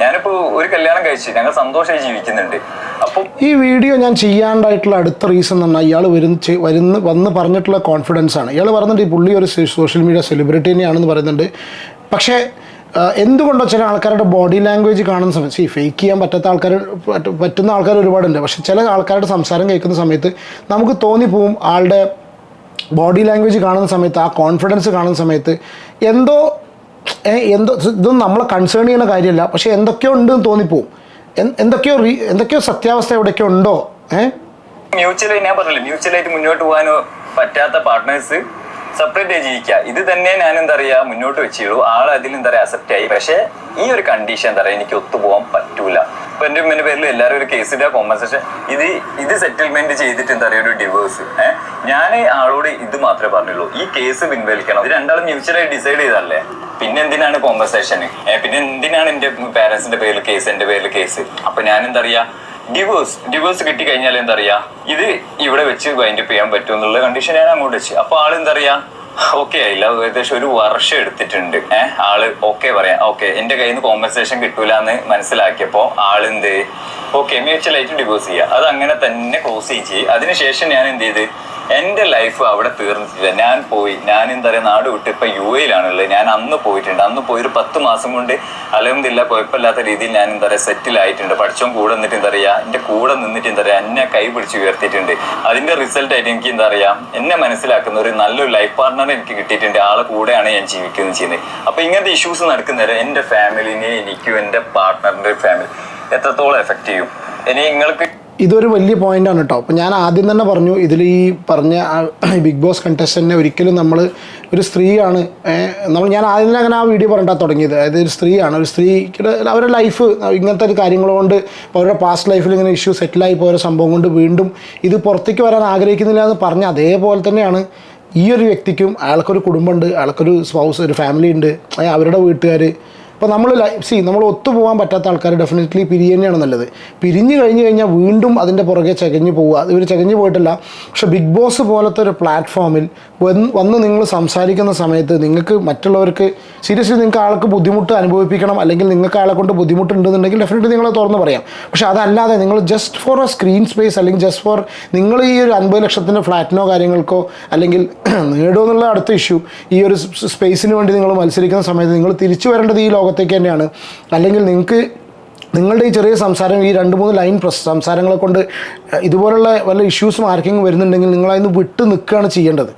ഞാനിപ്പോ ഒരു കല്യാണം കഴിച്ചു ഞങ്ങൾ സന്തോഷമായി ജീവിക്കുന്നുണ്ട്. അപ്പൊ ഈ വീഡിയോ ഞാൻ ചെയ്യാണ്ടായിട്ടുള്ള അടുത്ത റീസൺ എന്ന് പറഞ്ഞാൽ ഇയാൾ വരുന്ന വരുന്ന വന്ന് പറഞ്ഞിട്ടുള്ള കോൺഫിഡൻസ് ആണ്. ഇയാൾ പറഞ്ഞിട്ട് ഈ പുള്ളി ഒരു സോഷ്യൽ മീഡിയ സെലിബ്രിറ്റി തന്നെയാണെന്ന് പറയുന്നുണ്ട്. പക്ഷേ എന്തുകൊണ്ടോ ചില ആൾക്കാരുടെ ബോഡി ലാംഗ്വേജ് കാണുന്ന സമയത്ത് ഈ ഫേക്ക് ചെയ്യാൻ പറ്റാത്ത ആൾക്കാർ പറ്റ- പറ്റുന്ന ആൾക്കാർ ഒരുപാടുണ്ട്. പക്ഷെ ചില ആൾക്കാരുടെ സംസാരം കേൾക്കുന്ന സമയത്ത് നമുക്ക് തോന്നിപ്പോവും ആളുടെ ബോഡി ലാംഗ്വേജ് കാണുന്ന സമയത്ത് ആ കോൺഫിഡൻസ് കാണുന്ന സമയത്ത് എന്തോ എന്തോ ഇതൊന്നും നമ്മളെ കൺസേൺ ചെയ്യുന്ന കാര്യമല്ല. പക്ഷേ എന്തൊക്കെയോ ഉണ്ട് എന്ന് തോന്നിപ്പോവും എന്തൊക്കെയോ എന്തൊക്കെയോ സത്യാവസ്ഥ എവിടെയൊക്കെ ഉണ്ടോ? ഏഹ് മ്യൂച്വലി ഞാൻ മ്യൂച്വലായിട്ട് മുന്നോട്ട് പോകാനോ പറ്റാത്ത പാർട്ട്നേഴ്സ് സെപ്പറേറ്റ് ആയി ജീവിക്കുക ഇത് തന്നെ ഞാൻ എന്താ പറയാ മുന്നോട്ട് വെച്ചുള്ളൂ ആൾ അതിൽ എന്താ പറയാ അക്സെപ്റ്റ് ആയി. പക്ഷേ ഈ ഒരു കണ്ടീഷൻ എന്താ പറയാ എനിക്ക് ഒത്തുപോകാൻ പറ്റൂല. ഇപ്പൊ എന്റെ ഉമ്മന്റെ പേരിൽ എല്ലാവരും ഒരു കേസിന്റെ കോമ്പൻസേഷൻ ഇത് ഇത് സെറ്റിൽമെന്റ് ചെയ്തിട്ട് എന്താ പറയാ ഒരു ഡിവോഴ്സ് ഞാൻ ആളോട് ഇത് മാത്രമേ പറഞ്ഞുള്ളൂ. ഈ കേസ് പിൻവലിക്കണം. ഇത് രണ്ടാളും മ്യൂച്വലായി ഡിസൈഡ് ചെയ്തല്ലേ പിന്നെ എന്തിനാണ് കോമ്പൻസേഷൻ പിന്നെ എന്തിനാണ് എന്റെ പാരന്റ്സിന്റെ പേരിൽ കേസ് എന്റെ പേരിൽ കേസ് അപ്പൊ ഞാൻ എന്താ പറയാ ഡിവോഴ്സ് ഡിവോഴ്സ് കിട്ടി കഴിഞ്ഞാൽ എന്താ പറയാ ഇത് ഇവിടെ വെച്ച് വൈൻഡ് ചെയ്യാൻ പറ്റും എന്നുള്ള കണ്ടീഷൻ ഞാൻ അങ്ങോട്ട് വെച്ച്. അപ്പൊ ആൾ എന്താ പറയാ ഓക്കെ ആയില്ല ഏകദേശം ഒരു വർഷം എടുത്തിട്ടുണ്ട്. ഏഹ് ആൾ ഓക്കെ പറയാം. ഓക്കെ എന്റെ കയ്യിൽ നിന്ന് കോമ്പൻസേഷൻ കിട്ടൂല എന്ന് മനസ്സിലാക്കിയപ്പോ ആളെന്ത് ഓക്കെ മ്യൂച്വൽ ആയിട്ട് ഡിവോഴ്സ് ചെയ്യുക അത് അങ്ങനെ തന്നെ ക്ലോസ് ചെയ്യും അതിനുശേഷം ഞാൻ എന്ത് ചെയ്ത്? എന്റെ ലൈഫ് അവിടെ തീർന്നിട്ടില്ല. ഞാൻ പോയി. ഞാൻ എന്താ പറയുക നാട് വിട്ട് ഇപ്പൊ യു എയിലാണുള്ളത്. ഞാൻ അന്ന് പോയിട്ടുണ്ട്. അന്ന് പോയി ഒരു പത്ത് മാസം കൊണ്ട് അലഹമില്ല കുഴപ്പമില്ലാത്ത രീതിയിൽ ഞാൻ എന്താ പറയുക സെറ്റിൽ ആയിട്ടുണ്ട്. പഠിച്ചോൻ കൂടെ നിന്നിട്ട് എന്താ പറയുക എന്റെ കൂടെ നിന്നിട്ട് എന്താ പറയുക എന്നെ കൈ പിടിച്ച് ഉയർത്തിയിട്ടുണ്ട്. അതിന്റെ റിസൾട്ട് ആയിട്ട് എനിക്ക് എന്താ പറയുക എന്നെ മനസ്സിലാക്കുന്ന ഒരു നല്ലൊരു ലൈഫ് പാർട്ണർ എനിക്ക് കിട്ടിയിട്ടുണ്ട്. ആളെ കൂടെയാണ് ഞാൻ ജീവിക്കുന്നത് ചെയ്യുന്നത്. അപ്പൊ ഇങ്ങനത്തെ ഇഷ്യൂസ് നടക്കുന്നവരെ എന്റെ ഫാമിലിനെ എനിക്കും എന്റെ പാർട്ണറിന്റെ ഫാമിലി എത്രത്തോളം എഫക്ട് ചെയ്യും? ഇനി നിങ്ങൾക്ക് ഇതൊരു വലിയ പോയിന്റാണ് കേട്ടോ അപ്പോൾ ഞാൻ ആദ്യം തന്നെ പറഞ്ഞു ഇതിൽ ഈ പറഞ്ഞ ബിഗ് ബോസ് കണ്ടസ്റ്റന്റിനെ ഒരിക്കലും നമ്മൾ ഒരു സ്ത്രീയാണ് നമ്മൾ ഞാൻ ആദ്യം തന്നെ അങ്ങനെ ആ വീഡിയോ പറഞ്ഞിട്ടാണ് തുടങ്ങിയത്. അതായത് ഒരു സ്ത്രീയാണ് ഒരു സ്ത്രീക്ക് അവരുടെ ലൈഫ് ഇങ്ങനത്തെ ഒരു കാര്യങ്ങൾ കൊണ്ട് അവരുടെ പാസ്റ്റ് ലൈഫിൽ ഇങ്ങനെ ഇഷ്യൂ സെറ്റിലായി പോയ സംഭവം കൊണ്ട് വീണ്ടും ഇത് പുറത്തേക്ക് വരാൻ ആഗ്രഹിക്കുന്നില്ല എന്ന് പറഞ്ഞ അതേപോലെ തന്നെയാണ് ഈ ഒരു വ്യക്തിക്കും അയാൾക്കൊരു കുടുംബമുണ്ട് അയാൾക്കൊരു സ്പൗസ് ഒരു ഫാമിലി ഉണ്ട് അവരുടെ വീട്ടുകാർ ഇപ്പോൾ നമ്മൾ സി നമ്മൾ ഒത്തുപോകാൻ പറ്റാത്ത ആൾക്കാർ ഡെഫിനറ്റ്ലി പിരിയ തന്നെയാണ് നല്ലത്. പിരിഞ്ഞു കഴിഞ്ഞ് കഴിഞ്ഞാൽ വീണ്ടും അതിന്റെ പുറകെ ചകഞ്ഞു പോവുക. ഇവർ ചകഞ്ഞു പോയിട്ടില്ല. പക്ഷെ ബിഗ് ബോസ് പോലത്തെ ഒരു പ്ലാറ്റ്ഫോമിൽ വന്ന് നിങ്ങൾ സംസാരിക്കുന്ന സമയത്ത് നിങ്ങൾക്ക് മറ്റുള്ളവർക്ക് സീരിയസ്ലി നിങ്ങൾക്ക് ആൾക്ക് ബുദ്ധിമുട്ട് അനുഭവിപ്പിക്കണം അല്ലെങ്കിൽ നിങ്ങൾക്ക് ആളെ കൊണ്ട് ബുദ്ധിമുട്ടുണ്ടെന്നുണ്ടെങ്കിൽ ഡെഫിനറ്റ്ലി നിങ്ങളെ തുറന്ന് പറയാം. പക്ഷെ അതല്ലാതെ നിങ്ങൾ just for a screen space അല്ലെങ്കിൽ ജസ്റ്റ് ഫോർ നിങ്ങൾ ഈ ഒരു അൻപത് ലക്ഷത്തിന്റെ ഫ്ലാറ്റിനോ കാര്യങ്ങൾക്കോ അല്ലെങ്കിൽ നേടുമെന്നുള്ള അടുത്ത ഇഷ്യൂ ഈ ഒരു സ്പേസിന് വേണ്ടി നിങ്ങൾ മത്സരിക്കുന്ന സമയത്ത് നിങ്ങൾ തിരിച്ചു വരേണ്ടത് ഈ ലോകത്തേക്ക് തന്നെയാണ്. അല്ലെങ്കിൽ നിങ്ങൾക്ക് നിങ്ങളുടെ ഈ ചെറിയ സംസാരം ഈ രണ്ട് മൂന്ന് ലൈൻ പ്രസ് സംസാരങ്ങളെ കൊണ്ട് ഇതുപോലുള്ള വല്ല ഇഷ്യൂസും ആർക്കെങ്കിലും വരുന്നുണ്ടെങ്കിൽ നിങ്ങൾ അതിന് വിട്ട് നിൽക്കുകയാണ് ചെയ്യേണ്ടത്.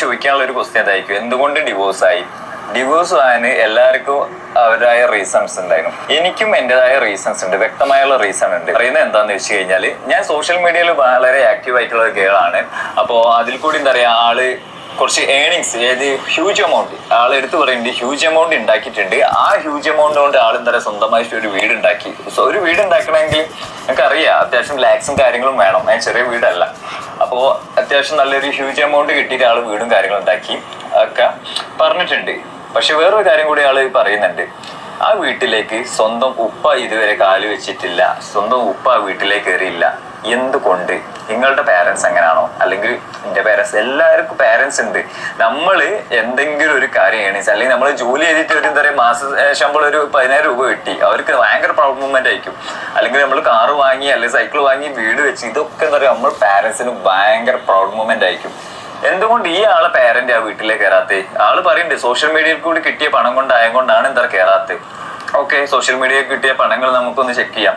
ചോദിക്കാനുള്ള ഒരു ക്വസ്റ്റ്യൻ അതായിരിക്കും. എന്തുകൊണ്ട് ഡിവോഴ്സ് ആയി? ഡിവോഴ്സ് ആയതിന് എല്ലാവർക്കും അവരുടേതായ റീസൺസ് ഉണ്ടായിരുന്നു. എനിക്കും എന്റെതായ റീസൺസ് ഉണ്ട്. വ്യക്തമായുള്ള റീസൺ ഉണ്ട്. പറയുന്നത് എന്താണെന്ന് വെച്ച് കഴിഞ്ഞാൽ ഞാൻ സോഷ്യൽ മീഡിയയിൽ വളരെ ആക്റ്റീവ് ആയിട്ടുള്ള ഒരു ഗേളാണ് അപ്പോൾ അതിൽ കൂടി എന്താ പറയുക ആൾ കുറച്ച് ഏണിങ്സ് അതായത് ഹ്യൂജ് എമൗണ്ട് ആൾ എടുത്തു പറയുന്നുണ്ട് ഹ്യൂജ് എമൗണ്ട് ഉണ്ടാക്കിയിട്ടുണ്ട് ആ ഹ്യൂജ് എമൗണ്ട് കൊണ്ട് ആൾ എന്താ പറയുക സ്വന്തമായിട്ട് ഒരു വീട് ഉണ്ടാക്കി സോ ഒരു വീട് ഉണ്ടാക്കണമെങ്കിൽ നമുക്ക് അറിയാം അത്യാവശ്യം ലാക്സും കാര്യങ്ങളും വേണം. അതിന് ചെറിയ വീടല്ല. അപ്പോൾ അത്യാവശ്യം നല്ലൊരു ഹ്യൂജ് എമൗണ്ട് കിട്ടിയിട്ട് ആൾ വീടും കാര്യങ്ങളും ഉണ്ടാക്കി ഒക്കെ പറഞ്ഞിട്ടുണ്ട്. പക്ഷെ വേറൊരു കാര്യം കൂടി ആൾ പറയുന്നുണ്ട്. ആ വീട്ടിലേക്ക് സ്വന്തം ഉപ്പ ഇതുവരെ കാൽ വെച്ചിട്ടില്ല. സ്വന്തം ഉപ്പ വീട്ടിലേക്ക് കയറിയില്ല എന്തുകൊണ്ട്? നിങ്ങളുടെ പേരൻസ് എങ്ങനെയാണോ അല്ലെങ്കിൽ എന്റെ പേരൻസ് എല്ലാവർക്കും പേരൻസ് ഉണ്ട്. നമ്മൾ എന്തെങ്കിലും ഒരു കാര്യം ഏണിങ്സ് അല്ലെങ്കിൽ നമ്മൾ ജോലി ചെയ്തിട്ട് ഒരു എന്താ പറയുക മാസ ശമ്പളം ഒരു പതിനായിരം രൂപ കിട്ടി അവർക്ക് ഭയങ്കര പ്രൗഡ് മൂവ്മെന്റ് ആയിരിക്കും. അല്ലെങ്കിൽ നമ്മൾ കാറ് വാങ്ങി അല്ലെങ്കിൽ സൈക്കിൾ വാങ്ങി വീട് വെച്ച് ഇതൊക്കെ എന്താ പറയുക നമ്മൾ പാരൻസിന് ഭയങ്കര പ്രൗഡ് മൂവ്മെന്റ് ആയിരിക്കും. എന്തുകൊണ്ട് ഈ ആളെ പേരന്റ് ആ വീട്ടിലേക്ക് കയറാത്തേ? ആൾ പറയുന്നുണ്ട് സോഷ്യൽ മീഡിയയിൽ കൂടി കിട്ടിയ പണം കൊണ്ടായത് കൊണ്ടാണ് എന്താ കയറാത്തെ? സോഷ്യൽ മീഡിയ പണങ്ങൾ നമുക്കൊന്ന് ചെക്ക് ചെയ്യാം.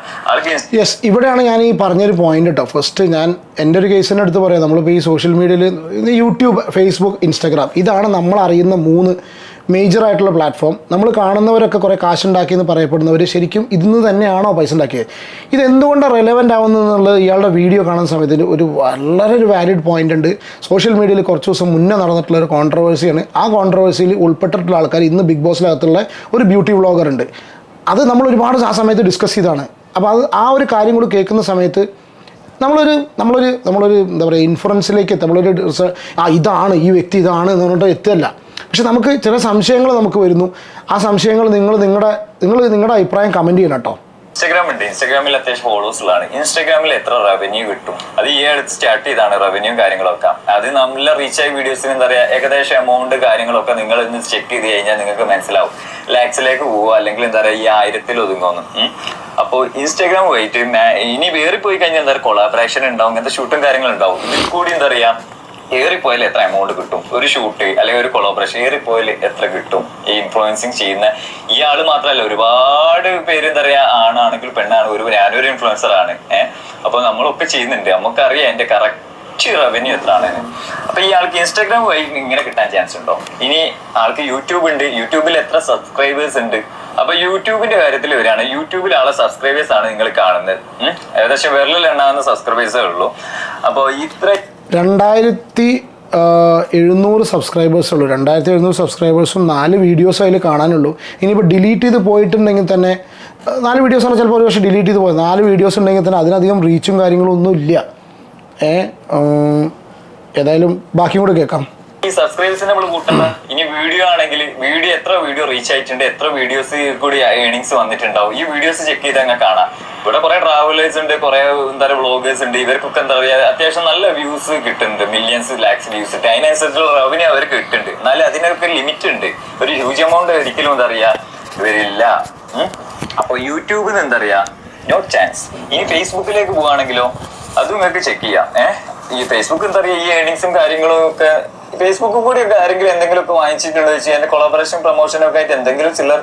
യെസ് ഇവിടെയാണ് ഞാൻ ഈ പറഞ്ഞൊരു പോയിന്റ് കേട്ടോ ഫസ്റ്റ് ഞാൻ എന്റെ ഒരു കേസിന്റെ അടുത്ത് പറയാം. നമ്മളിപ്പോൾ ഈ സോഷ്യൽ മീഡിയയിൽ യൂട്യൂബ് ഫേസ്ബുക്ക് ഇൻസ്റ്റാഗ്രാം ഇതാണ് നമ്മൾ അറിയുന്ന മൂന്ന് മേജർ ആയിട്ടുള്ള പ്ലാറ്റ്ഫോം നമ്മൾ കാണുന്നവരൊക്കെ കുറേ കാശുണ്ടാക്കി എന്ന് പറയപ്പെടുന്നവർ ശരിക്കും ഇതിന്ന് തന്നെയാണോ പൈസ ഉണ്ടാക്കിയത് ഇത് എന്തുകൊണ്ടാണ് റെലവന്റ് ആവുന്നത് എന്നുള്ളത് ഇയാളുടെ വീഡിയോ കാണുന്ന സമയത്ത് ഒരു വളരെ ഒരു വാലിഡ് പോയിന്റ് ഉണ്ട്. സോഷ്യൽ മീഡിയയിൽ കുറച്ച് ദിവസം മുന്നേ നടന്നിട്ടുള്ള ഒരു കോൺട്രവേഴ്സിയാണ് ആ കോൺട്രവേഴ്സിയിൽ ഉൾപ്പെട്ടിട്ടുള്ള ആൾക്കാർ ഇന്ന് ബിഗ് ബോസിനകത്തുള്ള ഒരു ബ്യൂട്ടി വ്ളോഗർ ഉണ്ട്. അത് നമ്മൾ ഒരുപാട് ആ സമയത്ത് ഡിസ്കസ് ചെയ്താണ് അപ്പോൾ അത് ആ ഒരു കാര്യം കൂടി കേൾക്കുന്ന സമയത്ത് നമ്മളൊരു നമ്മളൊരു നമ്മളൊരു എന്താ പറയുക ഇൻഫ്ലുവൻസിലേക്ക് നമ്മളൊരു ആ ഇതാണ് ഈ വ്യക്തി ഇതാണ് എന്ന് പറഞ്ഞിട്ട് എത്തുകയല്ല. പക്ഷെ നമുക്ക് ചില സംശയങ്ങൾ നമുക്ക് വരുന്നു. ആ സംശയങ്ങൾ നിങ്ങൾ നിങ്ങളുടെ നിങ്ങൾ നിങ്ങളുടെ അഭിപ്രായം കമന്റ് ചെയ്യണം കേട്ടോ. ഇൻസ്റ്റാഗ്രാം ഉണ്ട്. ഇൻസ്റ്റാഗ്രാമിൽ അത്യാവശ്യം ഫോളോവേഴ്സ് ഉള്ളതാണ്. ഇൻസ്റ്റാഗ്രാമിൽ എത്ര റവന്യൂ കിട്ടും? അത് ഈ അടുത്ത് സ്റ്റാർട്ട് ചെയ്താണ് റവന്യൂ കാര്യങ്ങളൊക്കെ. അത് നല്ല റീച്ച് ആയ വീഡിയോസിന് എന്താ പറയാ ഏകദേശം എമൗണ്ട് കാര്യങ്ങളൊക്കെ നിങ്ങൾ ഇന്ന് ചെക്ക് ചെയ്ത് കഴിഞ്ഞാൽ നിങ്ങൾക്ക് മനസ്സിലാവും. ലാക്സിലേക്ക് പോവുക അല്ലെങ്കിൽ എന്താ പറയാ ഈ ആയിരത്തിൽ ഒതുങ്ങുന്നു അപ്പോൾ ഇൻസ്റ്റാഗ്രാം പോയിട്ട് ഇനി വേറെ പോയി കഴിഞ്ഞാൽ എന്താ പറയുക കൊളാബറേഷൻ ഉണ്ടാവും അങ്ങനത്തെ ഷൂട്ടും കാര്യങ്ങളും ഉണ്ടാവും. ഇതിൽ കൂടി എന്താ പറയാ ഏറിപ്പോയാൽ എത്ര എമൗണ്ട് കിട്ടും? ഒരു ഷൂട്ട് അല്ലെങ്കിൽ ഒരു കൊളാബറേഷൻ ഏറിപ്പോയാൽ എത്ര കിട്ടും? ഈ ഇൻഫ്ലുവൻസിങ് ചെയ്യുന്ന ഈ ആൾ മാത്രമല്ല ഒരുപാട് പേര് എന്താ പറയാ ആണാണെങ്കിൽ പെണ്ണാണ് ഒരു ഞാനൊരു ഇൻഫ്ലുവൻസർ ആണ് ഏഹ് അപ്പൊ നമ്മളൊക്കെ ചെയ്യുന്നുണ്ട്. നമുക്കറിയാം എന്റെ കറക്റ്റ് റവന്യൂ എത്രയാണ് അപ്പൊ ഈ ആൾക്ക് ഇൻസ്റ്റാഗ്രാം വഴി ഇങ്ങനെ കിട്ടാൻ ചാൻസ് ഉണ്ടോ? ഇനി ആൾക്ക് യൂട്യൂബ് ഉണ്ട്. യൂട്യൂബിൽ എത്ര സബ്സ്ക്രൈബേഴ്സ് ഉണ്ട്? അപ്പൊ യൂട്യൂബിന്റെ കാര്യത്തിൽ വരികയാണ് യൂട്യൂബിൽ ആളെ സബ്സ്ക്രൈബേഴ്സ് ആണ് നിങ്ങൾ കാണുന്നത്. ഏകദേശം വിരലിൽ എണ്ണാവുന്ന സബ്സ്ക്രൈബേഴ്സേ ഉള്ളൂ. അപ്പൊ ഇത്ര രണ്ടായിരത്തി എഴുന്നൂറ് സബ്സ്ക്രൈബേഴ്സ് ഉള്ളൂ. രണ്ടായിരത്തി എഴുന്നൂറ് സബ്സ്ക്രൈബേഴ്സും നാല് വീഡിയോസ് അതിൽ കാണാനുള്ളൂ. ഇനിയിപ്പോൾ ഡിലീറ്റ് ചെയ്ത് പോയിട്ടുണ്ടെങ്കിൽ തന്നെ നാല് വീഡിയോസ് ആണ് ചിലപ്പോൾ ഒരു പക്ഷേ ഡിലീറ്റ് ചെയ്ത് പോയത്. നാല് വീഡിയോസ് ഉണ്ടെങ്കിൽ തന്നെ അതിനധികം റീച്ചും കാര്യങ്ങളും ഒന്നും ഇല്ല ഏതായാലും ബാക്കി കൂടെ കേൾക്കാം. ഈ സബ്സ്ക്രൈബേഴ്സ് നമ്മൾ കൂട്ടണ്ട ഇനി വീഡിയോ ആണെങ്കിൽ വീഡിയോ എത്ര വീഡിയോ റീച്ച് ആയിട്ടുണ്ട് എത്ര വീഡിയോസ് കൂടി ഏണിങ്സ് വന്നിട്ടുണ്ടാവും ഈ വീഡിയോസ് ചെക്ക് ചെയ്ത് അങ്ങ് കാണാം. ഇവിടെ കുറെ ട്രാവലേഴ്സ് ഉണ്ട് കുറെ എന്താ പറയുക വ്ളോഗേഴ്സ് ഉണ്ട് ഇവർക്കൊക്കെ എന്താ പറയുക അത്യാവശ്യം നല്ല വ്യൂസ് കിട്ടുന്നുണ്ട് മില്യൺസ് ലാക്സ് വ്യൂസ് ഉണ്ട്. അതിനനുസരിച്ചുള്ള റവന്യൂ അവർക്ക് കിട്ടുന്നുണ്ട്. എന്നാലും അതിനൊക്കെ ലിമിറ്റ് ഉണ്ട്. ഒരു ഹ്യൂജ് എമൗണ്ട് ഒരിക്കലും എന്താ പറയാ ഇവരില്ല. ഉം. അപ്പൊ യൂട്യൂബിൽ എന്താ പറയാ നോ ചാൻസ് ഇനി ഫേസ്ബുക്കിലേക്ക് പോവാണെങ്കിലോ അതും നിങ്ങൾക്ക് ചെക്ക് ചെയ്യാം. ഏഹ് ഈ ഫേസ്ബുക്ക് എന്താ പറയുക? ഈ ഏണിങ്സും കാര്യങ്ങളും ഒക്കെ ഫേസ്ബുക്കിൽ കൂടി ആരെങ്കിലും എന്തെങ്കിലും ഒക്കെ വാങ്ങിച്ചിട്ടുണ്ടോ വെച്ചാൽ കൊളാബറേഷൻ പ്രൊമോഷനൊക്കെ ആയിട്ട് എന്തെങ്കിലും ചിലർ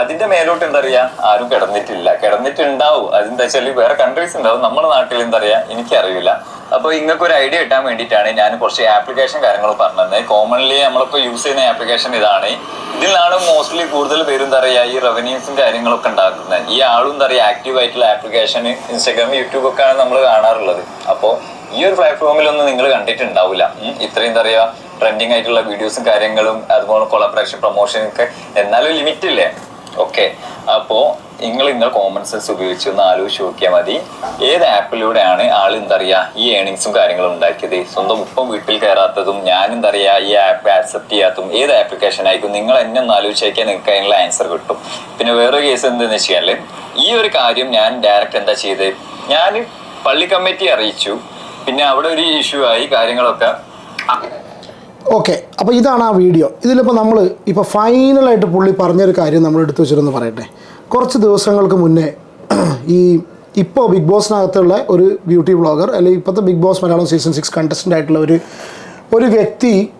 അതിന്റെ മേലോട്ട് എന്താ പറയാ? ആരും കിടന്നിട്ടില്ല. കിടന്നിട്ടുണ്ടാവും. അതെന്താ വെച്ചാൽ വേറെ കൺട്രീസ് ഉണ്ടാവും. നമ്മുടെ നാട്ടിൽ എന്താ പറയാ? എനിക്കറിയില്ല. അപ്പൊ നിങ്ങൾക്ക് ഒരു ഐഡിയ കിട്ടാൻ വേണ്ടിയിട്ടാണ് ഞാൻ കുറച്ച് ആപ്ലിക്കേഷൻ കാര്യങ്ങൾ പറഞ്ഞത്. കോമൺലി നമ്മളിപ്പോ യൂസ് ചെയ്യുന്ന ആപ്ലിക്കേഷൻ ഇതാണ്. ഇതിലാണ് മോസ്റ്റ്ലി കൂടുതൽ പേരും എന്താ പറയാ ഈ റവന്യൂസും കാര്യങ്ങളൊക്കെ ഉണ്ടാക്കുന്നത്. ഈ ആളും എന്താ പറയാ ആക്റ്റീവ് ആയിട്ടുള്ള ആപ്ലിക്കേഷൻ ഇൻസ്റ്റാഗ്രാം യൂട്യൂബ് ഒക്കെ ആണ് നമ്മൾ കാണാറുള്ളത്. അപ്പോ ഈ ഒരു പ്ലാറ്റ്ഫോമിലൊന്നും നിങ്ങൾ കണ്ടിട്ടുണ്ടാവില്ല ഇത്രയും എന്താ പറയാ ട്രെൻഡിങ് ആയിട്ടുള്ള വീഡിയോസും കാര്യങ്ങളും അതുപോലെ കൊളാബറേഷൻ പ്രൊമോഷൻ ഒക്കെ. എന്നാലും ലിമിറ്റ് ഇല്ലേ? ഓക്കെ അപ്പോ നിങ്ങൾ ഇന്ന് കോമൺ സെൻസ് ഉപയോഗിച്ച് ഒന്ന് ആലോചിച്ച് നോക്കിയാൽ മതി. ഏത് ആപ്പിലൂടെയാണ് ആൾ എന്താ പറയാ ഈ ഏണിങ്സും കാര്യങ്ങളും ഉണ്ടാക്കിയത്? സ്വന്തം ഉപ്പം വീട്ടിൽ കയറാത്തതും ഞാൻ എന്താ ഈ ആപ്പ് ആക്സെപ്റ്റ് ചെയ്യാത്തതും ഏത് ആപ്ലിക്കേഷൻ ആയിരിക്കും? നിങ്ങൾ എന്നെ ഒന്ന് ആലോചിച്ചാൽ നിങ്ങൾക്ക് അതിനുള്ള ആൻസർ കിട്ടും. പിന്നെ വേറൊരു കേസ് എന്താണെന്ന് വെച്ചാൽ ഈ ഒരു കാര്യം ഞാൻ ഡയറക്റ്റ് എന്താ ചെയ്തത് ഞാൻ പള്ളി കമ്മിറ്റി അറിയിച്ചു. പിന്നെ അവിടെ ഒരു ഇഷ്യൂ ആയി കാര്യങ്ങളൊക്കെ. ഓക്കെ അപ്പോൾ ഇതാണ് ആ വീഡിയോ ഇതിലിപ്പോൾ നമ്മൾ ഇപ്പോൾ ഫൈനലായിട്ട് പുള്ളി പറഞ്ഞൊരു കാര്യം നമ്മൾ എടുത്തു വെച്ചിരുന്നു പറയട്ടെ. കുറച്ച് ദിവസങ്ങൾക്ക് മുന്നേ ഈ ഇപ്പോൾ ബിഗ് ബോസിനകത്തുള്ള ഒരു ബ്യൂട്ടി വ്ളോഗർ അല്ലെങ്കിൽ ഇപ്പോഴത്തെ big boss Malayalam season six contestant ആയിട്ടുള്ള ഒരു ഒരു വ്യക്തി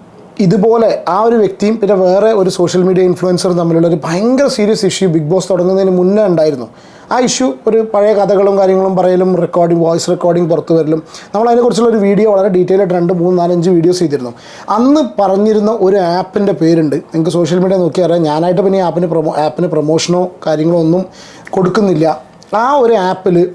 ഇതുപോലെ ആ ഒരു വ്യക്തിയും പിന്നെ വേറെ ഒരു സോഷ്യൽ മീഡിയ ഇൻഫ്ലുവൻസറും തമ്മിലുള്ള ഒരു ഭയങ്കര സീരിയസ് ഇഷ്യൂ ബിഗ് ബോസ് തുടങ്ങുന്നതിന് മുന്നേ ഉണ്ടായിരുന്നു. ആ ഇഷ്യൂ ഒരു പഴയ കഥകളും കാര്യങ്ങളും പറയലും റെക്കോർഡിംഗ് വോയിസ് റെക്കോർഡിംഗ് പുറത്തു വരലും നമ്മൾ അതിനെക്കുറിച്ചുള്ള ഒരു വീഡിയോ വളരെ ഡീറ്റെയിൽ ആയിട്ട് രണ്ട് മൂന്ന് നാലഞ്ച് വീഡിയോസ് ചെയ്തിരുന്നു. അന്ന് പറഞ്ഞിരുന്ന ഒരു ആപ്പിന്റെ പേരുണ്ട്. നിങ്ങൾക്ക് സോഷ്യൽ മീഡിയ നോക്കി അറിയാം. ഞാനായിട്ട് പിന്നെ ആപ്പിന് പ്രൊമോ ആപ്പിന് പ്രൊമോഷനോ കാര്യങ്ങളോ ഒന്നും കൊടുക്കുന്നില്ല. ആ ഒരു ആപ്പിൽ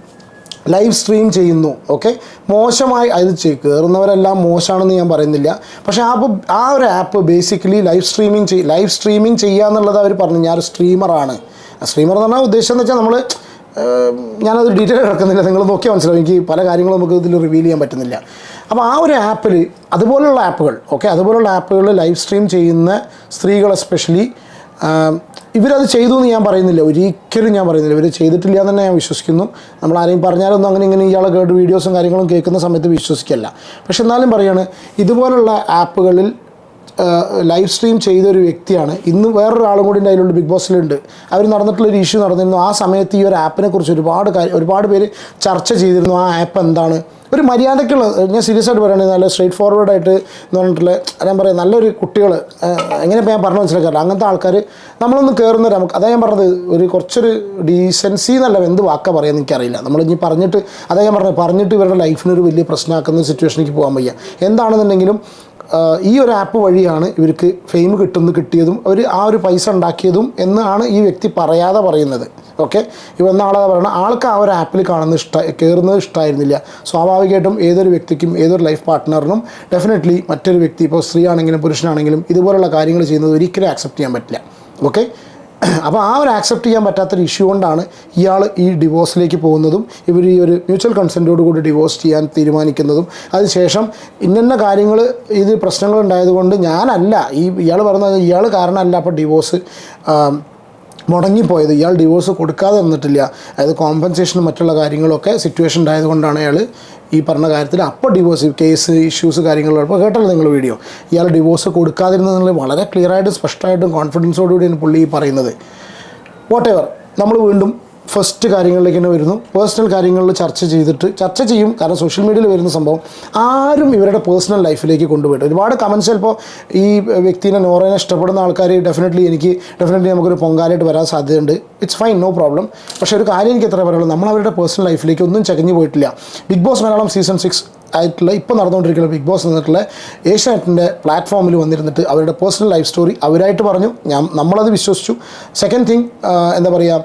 ലൈവ് സ്ട്രീം ചെയ്യുന്നു ഓക്കെ മോശമായി അത് കയറുന്നവരെല്ലാം മോശമാണെന്ന് ഞാൻ പറയുന്നില്ല. പക്ഷേ ആപ്പ് ആ ഒരു ആപ്പ് ബേസിക്കലി ലൈവ് സ്ട്രീമിങ് ചെയ് ലൈവ് സ്ട്രീമിങ് ചെയ്യുക എന്നുള്ളത് അവർ പറഞ്ഞു ഞാൻ ഒരു സ്ട്രീമറാണ് സ്ട്രീമർ എന്ന് പറഞ്ഞാൽ ഉദ്ദേശം എന്ന് വെച്ചാൽ നമ്മൾ ഞാനത് ഡീറ്റെയിൽ കിടക്കുന്നില്ല നിങ്ങൾ നോക്കിയാൽ മനസ്സിലാവും. എനിക്ക് പല കാര്യങ്ങളും നമുക്ക് ഇതിൽ റിവീൽ ചെയ്യാൻ പറ്റുന്നില്ല. അപ്പോൾ ആ ഒരു ആപ്പിൽ അതുപോലുള്ള ആപ്പുകൾ ഓക്കെ അതുപോലുള്ള ആപ്പുകൾ ലൈവ് സ്ട്രീം ചെയ്യുന്ന സ്ത്രീകൾ എസ്പെഷ്യലി ഇവരത് ചെയ്തു എന്ന് ഞാൻ പറയുന്നില്ല. ഒരിക്കലും ഞാൻ പറയുന്നില്ല. ഇവർ ചെയ്തിട്ടില്ല എന്ന് തന്നെ ഞാൻ വിശ്വസിക്കുന്നു. നമ്മൾ ആരെയും പറഞ്ഞാലൊന്നും അങ്ങനെ ഇങ്ങനെ ഇയാളെ കേട്ട് വീഡിയോസും കാര്യങ്ങളും കേൾക്കുന്ന സമയത്ത് വിശ്വസിക്കല്ല. പക്ഷെ എന്നാലും പറയാണ് ഇതുപോലുള്ള ആപ്പുകളിൽ ലൈവ് സ്ട്രീം ചെയ്ത ഒരു വ്യക്തിയാണ്. ഇന്ന് വേറൊരാളും കൂടി അതിലുണ്ട് ബിഗ് ബോസിലുണ്ട് അവർ നടന്നിട്ടുള്ളൊരു ഇഷ്യൂ നടന്നിരുന്നു. ആ സമയത്ത് ഈ ഒരു ആപ്പിനെ കുറിച്ച് ഒരുപാട് കാര്യം ഒരുപാട് പേര് ചർച്ച ചെയ്തിരുന്നു. ആ ആപ്പ് എന്താണ്? ഒരു മര്യാദയ്ക്കുള്ള ഞാൻ സീരിയസ് ആയിട്ട് പറയുകയാണെങ്കിൽ നല്ല സ്ട്രേറ്റ് ഫോർവേഡ് ആയിട്ട് എന്ന് പറഞ്ഞിട്ടുള്ള ഞാൻ പറയാം നല്ലൊരു കുട്ടികൾ എങ്ങനെ ഞാൻ പറഞ്ഞു മനസ്സിലാക്കാറില്ല. അങ്ങനത്തെ ആൾക്കാർ നമ്മളൊന്ന് കയറുന്ന നമുക്ക് അതാ ഞാൻ പറഞ്ഞത് ഒരു കുറച്ചൊരു ഡീസൻസി എന്നല്ല എന്ത് വാക്കാ പറയാന്ന് എനിക്കറിയില്ല. നമ്മൾ ഇനി പറഞ്ഞിട്ട് അതാ ഞാൻ പറഞ്ഞത് പറഞ്ഞിട്ട് ഇവരുടെ ലൈഫിനൊരു വലിയ പ്രശ്നമാക്കുന്ന സിറ്റുവേഷനിലേക്ക് പോകാൻ വയ്യ. എന്താണെന്നുണ്ടെങ്കിലും ഈ ഒരു ആപ്പ് വഴിയാണ് ഇവർക്ക് ഫെയിം കിട്ടുന്നു കിട്ടിയതും അവർ ആ ഒരു പൈസ ഉണ്ടാക്കിയതും എന്നാണ് ഈ വ്യക്തി പറയാതെ പറയുന്നത്. ഓക്കെ ഇവന്ന വന്ന ആളെ പറയണം ആൾക്ക് ആ ഒരു ആപ്പിൽ കാണുന്ന ഇഷ്ട കയറുന്നത് ഇഷ്ടമായിരുന്നില്ല സ്വാഭാവികമായിട്ടും ഏതൊരു വ്യക്തിക്കും ഏതൊരു ലൈഫ് പാർട്ട്ണറിനും ഡെഫിനറ്റ്ലി മറ്റൊരു വ്യക്തി ഇപ്പോൾ സ്ത്രീ ആണെങ്കിലും പുരുഷനാണെങ്കിലും ഇതുപോലുള്ള കാര്യങ്ങൾ ചെയ്യുന്നത് ഒരിക്കലും ആക്സെപ്റ്റ് ചെയ്യാൻ പറ്റില്ല. ഓക്കെ അപ്പോൾ ആ ഒരു ആക്സെപ്റ്റ് ചെയ്യാൻ പറ്റാത്തൊരു ഇഷ്യൂ കൊണ്ടാണ് ഇയാൾ ഈ ഡിവോഴ്സിലേക്ക് പോകുന്നതും ഇവർ ഈ ഒരു മ്യൂച്വൽ കൺസെന്റോട് കൂടി ഡിവോഴ്സ് ചെയ്യാൻ തീരുമാനിക്കുന്നതും. അതിനുശേഷം ഇന്ന കാര്യങ്ങൾ ഇത് പ്രശ്നങ്ങൾ ഉണ്ടായതുകൊണ്ട് ഞാനല്ല ഈ ഇയാൾ പറഞ്ഞത് ഇയാൾ കാരണമല്ല അപ്പോൾ ഡിവോഴ്സ് മുടങ്ങിപ്പോയത്. ഇയാൾ ഡിവോഴ്സ് കൊടുക്കാതെ തന്നിട്ടില്ല അതായത് കോമ്പൻസേഷനും മറ്റുള്ള കാര്യങ്ങളൊക്കെ സിറ്റുവേഷൻ ഉണ്ടായതുകൊണ്ടാണ് അയാൾ ഈ പറഞ്ഞ കാര്യത്തിൽ അപ്പോൾ ഡിവോഴ്സ് കേസ് ഇഷ്യൂസ് കാര്യങ്ങളുള്ളപ്പോൾ കേട്ടല്ലോ നിങ്ങൾ വീഡിയോ ഇയാൾ ഡിവോഴ്സ് കൊടുക്കാതിരുന്നത് വളരെ ക്ലിയറായിട്ടും സ്പഷ്ടമായിട്ടും കോൺഫിഡൻസോടുകൂടിയാണ് പുള്ളി ഈ പറയുന്നത്. വാട്ട് എവർ നമ്മൾ വീണ്ടും ഫസ്റ്റ് കാര്യങ്ങളിലേക്ക് തന്നെ വരുന്നു. പേഴ്സണൽ കാര്യങ്ങളിൽ ചർച്ച ചെയ്തിട്ട് ചർച്ച ചെയ്യും. കാരണം സോഷ്യൽ മീഡിയയിൽ വരുന്ന സംഭവം ആരും ഇവരുടെ പേഴ്സണൽ ലൈഫിലേക്ക് കൊണ്ടുപോയിട്ട് ഒരുപാട് കമൻസ് ചിലപ്പോൾ ഈ വ്യക്തിനെ നോറേനെ ഇഷ്ടപ്പെടുന്ന ആൾക്കാർ ഡെഫിനറ്റ്ലി എനിക്ക് ഡെഫിനറ്റ്ലി നമുക്കൊരു പൊങ്കാലായിട്ട് വരാൻ സാധ്യതയുണ്ട്. ഇറ്റ്സ് ഫൈൻ നോ പ്രോബ്ലം പക്ഷേ ഒരു കാര്യം എനിക്ക് എത്ര പറയുള്ളൂ. നമ്മൾ അവരുടെ പേഴ്സണൽ ലൈഫിലേക്ക് ഒന്നും ചകഞ്ഞു പോയിട്ടില്ല. Big boss Malayalam season six ആയിട്ടുള്ള ഇപ്പോൾ നടന്നുകൊണ്ടിരിക്കുന്ന ബിഗ് ബോസ് എന്നിട്ടുള്ള ഏഷ്യാനെറ്റിന്റെ പ്ലാറ്റ്ഫോമിൽ വന്നിരുന്നിട്ട് അവരുടെ പേഴ്സണൽ ലൈഫ് സ്റ്റോറി അവരായിട്ട് പറഞ്ഞു. ഞാൻ നമ്മളത് വിശ്വസിച്ചു. സെക്കൻഡ് തിങ് എന്താ പറയുക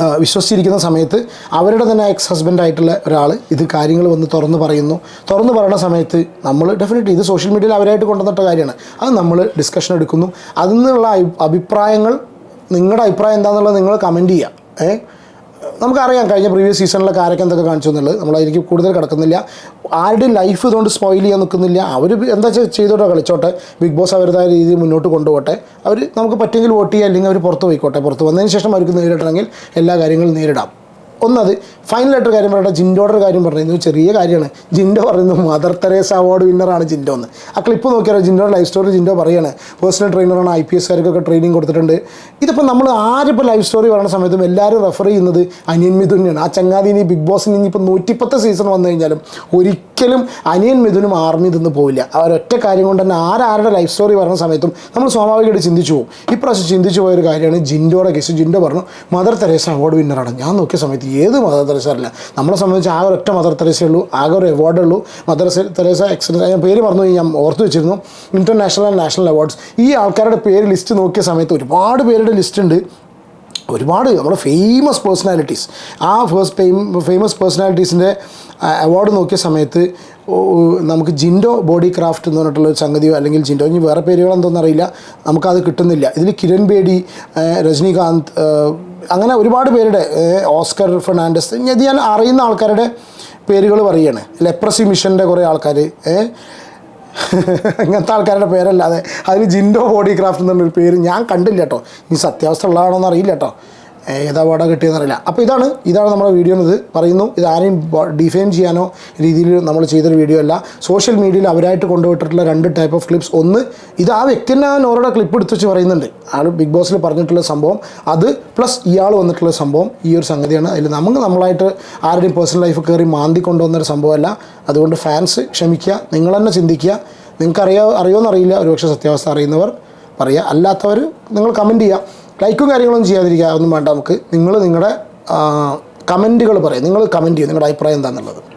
വിശ്വസിച്ചിരിക്കുന്ന സമയത്ത് അവരുടെ തന്നെ എക്സ് ഹസ്ബൻഡ് ആയിട്ടുള്ള ഒരാൾ ഇത് കാര്യങ്ങൾ വന്ന് തുറന്ന് പറയുന്നു. തുറന്ന് പറയുന്ന സമയത്ത് നമ്മൾ ഡെഫിനറ്റ്ലി ഇത് സോഷ്യൽ മീഡിയയിൽ അവരായിട്ട് കൊണ്ടുവന്നിട്ട കാര്യമാണ്. അത് നമ്മൾ ഡിസ്കഷൻ എടുക്കുന്നു. അതിൽ നിന്നുള്ള അഭിപ്രായങ്ങൾ നിങ്ങളുടെ അഭിപ്രായം എന്താണെന്നുള്ളത് നിങ്ങൾ കമന്റ് ചെയ്യുക. ഏ? നമുക്കറിയാം കഴിഞ്ഞ പ്രീവിയസ് സീസണിലൊക്കെ ആരൊക്കെ എന്തൊക്കെ കാണിച്ചു എന്നുള്ളത്. നമ്മളതിലേക്ക് കൂടുതൽ കിടക്കുന്നില്ല. ആരുടെയും ലൈഫ് ഇതുകൊണ്ട് സ്പോയിൽ ചെയ്യാൻ നിൽക്കുന്നില്ല. അവർ എന്താ ചെയ്തോട്ടെ കളിച്ചോട്ടെ. ബിഗ് ബോസ് അവരുടേതായ രീതിയിൽ മുന്നോട്ട് കൊണ്ടുപോകട്ടെ. അവർ നമുക്ക് പറ്റുമെങ്കിൽ വോട്ട് ചെയ്യുക അല്ലെങ്കിൽ അവർ പുറത്ത് പോയിക്കോട്ടെ. പുറത്ത് വന്നതിന് ശേഷം അവർക്ക് നേരിടണമെങ്കിൽ എല്ലാ കാര്യങ്ങളും നേരിടാം. ഒന്നത് ഫൈനലായിട്ട് ലെറ്റർ കാര്യം പറയട്ടെ ജിൻഡോയുടെ കാര്യം പറയുന്നത് ചെറിയ കാര്യമാണ്. ജിൻഡോ പറയുന്നത് മദർ തെരേസ അവാർഡ് വിന്നറാണ് ജിൻഡോ എന്ന്. ആ ക്ലിപ്പ് നോക്കിയാൽ ജിൻഡോയുടെ ലൈഫ് സ്റ്റോറി ജിൻഡോ പറയുകയാണ് പേഴ്സണൽ ട്രെയിനറാണ് ഐ പി എസ്കാർക്കൊക്കെ ട്രെയിനിങ് കൊടുത്തിട്ടുണ്ട്. ഇതിപ്പോൾ നമ്മൾ ആരിപ്പോൾ ലൈഫ് സ്റ്റോറി പറയുന്ന സമയത്തും എല്ലാവരും റെഫർ ചെയ്യുന്നത് അനിയൻ മിഥുനാണ്. ആ ചങ്ങാതി ഇനി ബിഗ് ബോസിന് ഇനിയിപ്പോൾ നൂറ്റിപ്പത്ത് സീസൺ വന്നു കഴിഞ്ഞാലും ഒരിക്കലും അനിയൻ മിഥുനും ആർമി നിന്ന് പോവില്ല. ആ ഒരൊറ്റ കാര്യം കൊണ്ട് തന്നെ ആരാരുടെ ലൈഫ് സ്റ്റോറി പറയുന്ന സമയത്തും നമ്മൾ സ്വാഭാവികമായിട്ട് ചിന്തിച്ചു പോകും. ഇപ്രാവശ്യം ചിന്തിച്ചു പോയൊരു കാര്യമാണ് ജിൻഡോയുടെ കേസ് ജിൻഡോ പറഞ്ഞു മദർ തെരേസ അവാർഡ് വിന്നറാണ് ഞാൻ നോക്കിയ സമയത്ത് ഏത് മദർ തെരേസ അല്ല നമ്മളെ സംബന്ധിച്ച് ആകെ ഒരൊറ്റ മദർ തെരേസേ ഉള്ളൂ ആകെ ഒരു അവാർഡേ ഉള്ളൂ. മദർ തെരേസ എക്സലൻസ് ഞാൻ പേര് പറഞ്ഞു ഞാൻ ഓർത്ത് വെച്ചിരുന്നു. ഇന്റർനാഷണൽ ആൻഡ് നാഷണൽ അവാർഡ്സ് ഈ ആൾക്കാരുടെ പേര് ലിസ്റ്റ് നോക്കിയ സമയത്ത് ഒരുപാട് പേരുടെ ലിസ്റ്റ് ഉണ്ട്. ഒരുപാട് നമ്മുടെ ഫേമസ് പേഴ്സണാലിറ്റീസ് ആ ഫേസ് ഫേമസ് പേഴ്സണാലിറ്റീസിന്റെ അവാർഡ് നോക്കിയ സമയത്ത് നമുക്ക് ജിൻഡോ ബോഡി ക്രാഫ്റ്റ് എന്ന് പറഞ്ഞിട്ടുള്ള ഒരു സംഗതിയോ അല്ലെങ്കിൽ ജിൻഡോ ഇനി വേറെ അറിയില്ല. നമുക്കത് കിട്ടുന്നില്ല. ഇതിൽ കിരൺ ബേഡി ആ, രജനീകാന്ത് ആ, അങ്ങനെ ഒരുപാട് പേരുടെ ഓസ്കർ ഫെർണാണ്ടസ് ഇത് ഞാൻ അറിയുന്ന ആൾക്കാരുടെ പേരുകൾ പറയുകയാണ്. ലെപ്രസി മിഷന്റെ കുറേ ആൾക്കാർ അങ്ങനത്തെ ആൾക്കാരുടെ പേരല്ലാതെ. അതിൽ ജിൻഡോ ബോഡി ക്രാഫ്റ്റ് എന്നൊരു പേര് ഞാൻ കണ്ടില്ല കേട്ടോ. ഇനി സത്യാവസ്ഥ ഉള്ളതാണോ എന്ന് അറിയില്ല കേട്ടോ. ഏതാ വാടക കിട്ടിയെന്ന് അറിയില്ല. അപ്പോൾ ഇതാണ് ഇതാണ് നമ്മുടെ വീഡിയോ എന്നത് പറയുന്നു. ഇത് ആരെയും ഡിഫെയിം ചെയ്യാനോ രീതിയിൽ നമ്മൾ ചെയ്തൊരു വീഡിയോ അല്ല. സോഷ്യൽ മീഡിയയിൽ അവരായിട്ട് കൊണ്ടുപോയിട്ടുള്ള രണ്ട് ടൈപ്പ് ഓഫ് ക്ലിപ്സ് ഒന്ന് ഇത് ആ വ്യക്തി തന്നെ നോറയുടെ ക്ലിപ്പ് എടുത്ത് വെച്ച് പറയുന്നുണ്ട്. ആൾ ബിഗ് ബോസിൽ പറഞ്ഞിട്ടുള്ള സംഭവം. അത് പ്ലസ് ഇയാൾ വന്നിട്ടുള്ള സംഭവം. ഈ ഒരു സംഗതിയാണ്. അതിൽ നമുക്ക് നമ്മളായിട്ട് ആരുടെയും പേഴ്സണൽ ലൈഫ് കയറി മാന്തി കൊണ്ടുവന്നൊരു സംഭവമല്ല. അതുകൊണ്ട് ഫാൻസ് ക്ഷമിക്കുക. നിങ്ങൾ തന്നെ ചിന്തിക്കുക. നിങ്ങൾക്ക് അറിയാ അറിയുമെന്നറിയില്ല ഒരുപക്ഷെ സത്യാവസ്ഥ അറിയുന്നവർ പറയുക അല്ലാത്തവർ നിങ്ങൾ കമന്റ് ചെയ്യുക ലൈക്കും കാര്യങ്ങളൊന്നും ചെയ്യാതിരിക്കുക ഒന്നും വേണ്ട നമുക്ക്. നിങ്ങൾ നിങ്ങളുടെ കമന്റുകൾ പറയും. നിങ്ങൾ കമന്റ് ചെയ്യും. നിങ്ങളുടെ അഭിപ്രായം എന്താണെന്നുള്ളത്